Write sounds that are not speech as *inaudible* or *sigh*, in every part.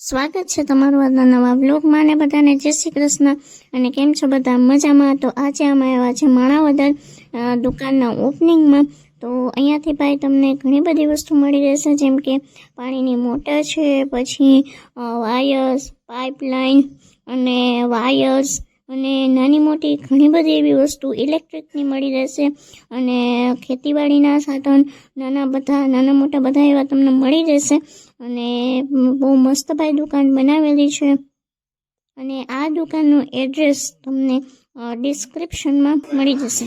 સ્વાગત છે તમારું આજના નવા બ્લોગમાં અને બધાને જય શ્રી કૃષ્ણ. અને કેમ છો બધા? મજામાં? તો આજે અમે આવ્યા છે માણાવદર દુકાનના ઓપનિંગમાં. તો અહીંયાથી ભાઈ તમને ઘણી બધી વસ્તુ મળી રહેશે, જેમ કે પાણીની મોટર છે, પછી વાયર્સ, પાઇપલાઇન અને વાયર્સ અને નાની મોટી ઘણી બધી એવી વસ્તુ ઇલેક્ટ્રિકની મળી રહેશે. અને ખેતીવાડીના સાધન, નાના બધા, નાના મોટા બધા એવા તમને મળી રહેશે. અને બહુ મસ્ત ભાઈ દુકાન બનાવેલી છે. અને આ દુકાનનું એડ્રેસ તમને ડિસ્ક્રિપ્શનમાં મળી જશે.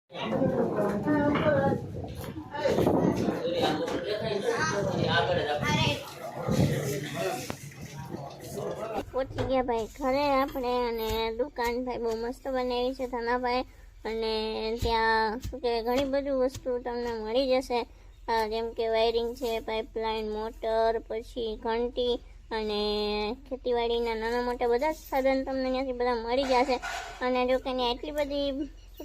ગયા ભાઈ ઘરે આપણે અને દુકાન ભાઈ બહુ મસ્ત બનાવી છે ધનાભાઈ. અને ત્યાં શું કહેવાય, ઘણી બધી વસ્તુ તમને મળી જશે. જેમ કે વાયરિંગ છે, પાઇપલાઇન, મોટર, પછી ઘંટી અને ખેતીવાડીના નાના મોટા બધા જ સાધન તમને ત્યાંથી બધા મળી જશે. અને જો કે એટલી બધી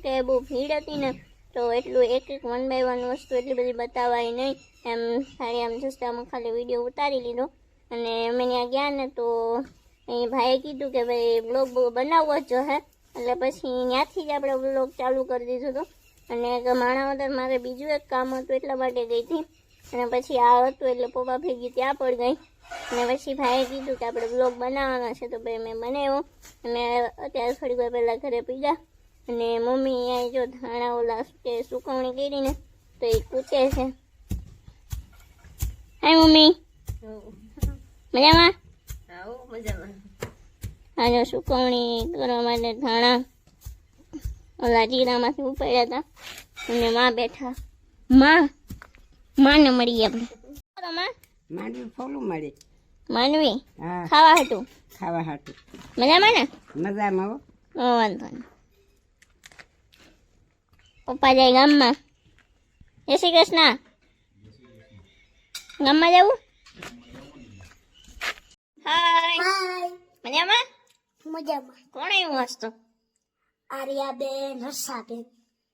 કહેવાય, બહુ ભીડ હતી ને, તો એટલું એક એક વન બાય વન વસ્તુ એટલી બધી બતાવાય નહીં. એમ, ખાલી આમ જસ્ટ આમાં ખાલી વીડિયો ઉતારી લીધો. અને અમે ત્યાં ગયા ને તો એ ભાઈએ કીધું કે ભાઈ બ્લોગ બનાવવો જ હે. એટલે પછી ત્યાંથી જ આપણે બ્લોગ ચાલુ કરી દીધું હતું. અને માણા માણાવદર મારે બીજું એક કામ હતું એટલા માટે ગઈ હતી. અને પછી આ હતું એટલે પપ્પા ભેગી ત્યાં પણ ગઈ. અને પછી ભાઈએ કીધું કે આપણે બ્લોગ બનાવવાનો છે તો ભાઈ મેં બનાવ્યો. અને અત્યારે થોડીક વાર પહેલાં ઘરે પીધા. અને મમ્મી અહીંયા જો ધાણા ઓલા કે સુકવણી કરીને તો એ કૂચે છે. Hi mummy. મજામાં. આજે સુકવણી કરવા માટે ધાણા? ઓલા જીરામાંથી ઉપાડ્યા હતા. અને માં બેઠા. માં માને મળી આપણે. માંડવી ફોલું મળી. માનવી? ખાવા હતું? ખાવા હતું. મજામાં ને? મજામાં હો. વાંધો નહીં. પપ્પા જાય ગામમાં. જય શ્રી કૃષ્ણ. ગામમાં જવું? હાય મજામાં? મજામાં. કોણ એવું હસતો? આર્યાબેન હર્ષાબેન.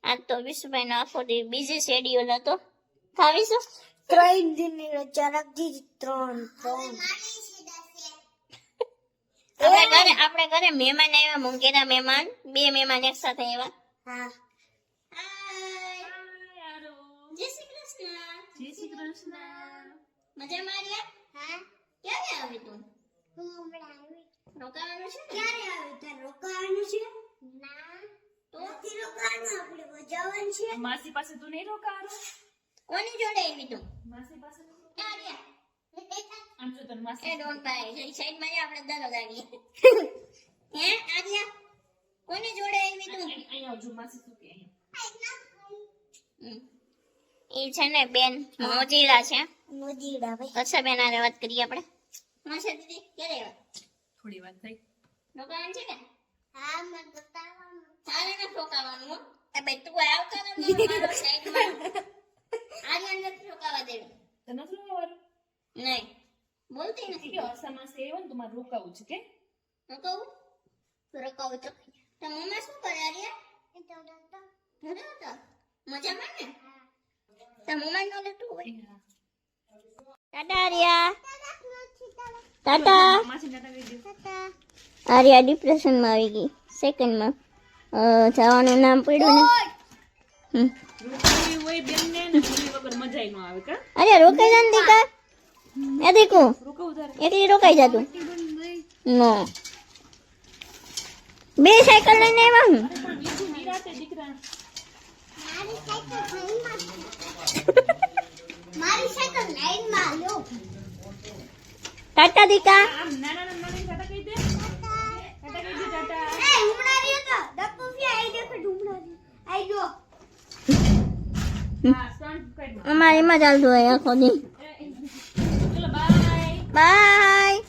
આ તો વિશુભાઈ નો આખો દી બીજી શેડ્યુલ હતો. ખાવીશું ત્રણ દિનની રજા રાખી ત્રણ ત્રણ. આપણે ઘરે આપણે ઘરે મહેમાન આવ્યા મુંગેરા મહેમાન. બે મહેમાન એક સાથે આવ્યા. હા. જય શ્રી કૃષ્ણ. જય શ્રી કૃષ્ણ. મજામાં આવ્યા હા. ક્યારે આવી તું? રોકાવાનું છે ક્યારે આવી? તાર રોકાવાનું છે? ના તો? નથી રોકાવાનું આપણે વજાવવાનું છે. માસી પાસે તું નહીં રોકાવાનું? કોની જોડે આવી તું? માસી પાસે ક્યાં આમ જો તને માસી એ ડોન્ટ બાય સાઈડમાં આપણે દરરોજ આવીએ *laughs* હે આર્યા કોની જોડે આવી તું? અહીંયા આવજો માસી શું કે અહીંયા. હમ. છે ને બેન મોજીલા છે. મોજીલા ભાઈ. અચ્છા બેન આરે વાત કરીએ આપણે? માસા દીદી ક્યારે આવ્યા થોડી વાત થઈ. રોકાવાનું છે કે? હા મને બતાવવાનું. તારે નથી રોકાવાનું હો. એ ભાઈ તું આવતા નથી મારો *laughs* સાઈડમાં. આર્યન નથી રોકાવા દેવી. તને નથી રોકાવાનું? નહીં. બોલતી નથી. કે હર્ષા માસી આવ્યો ને તો મારે રોકાવું છે કે? તો રોકાવું તો તો મમ્મા શું કરે આર્યા? નથી હોતા? મજામાં ને? તો મમ્મા નો લેતું હોય? દાદા આર્યા. ટાટા. આર્યા ડિપ્રેશનમાં આવી ગઈ સેકન્ડમાં જવાનું નામ પડ્યું ને. અરે રોકાઈ જા દીકા? એ દીકુ એકલી રોકાઈ જા તું નો. બે સાયકલ લઈને આવ્યા હું. પણ બીજું નિરાતે દીકરા. મારી સાયકલ લાઈનમાં લો ટાટા દીકા. અમારે એમાં ચાલતું હોય આખો દી બાય બાય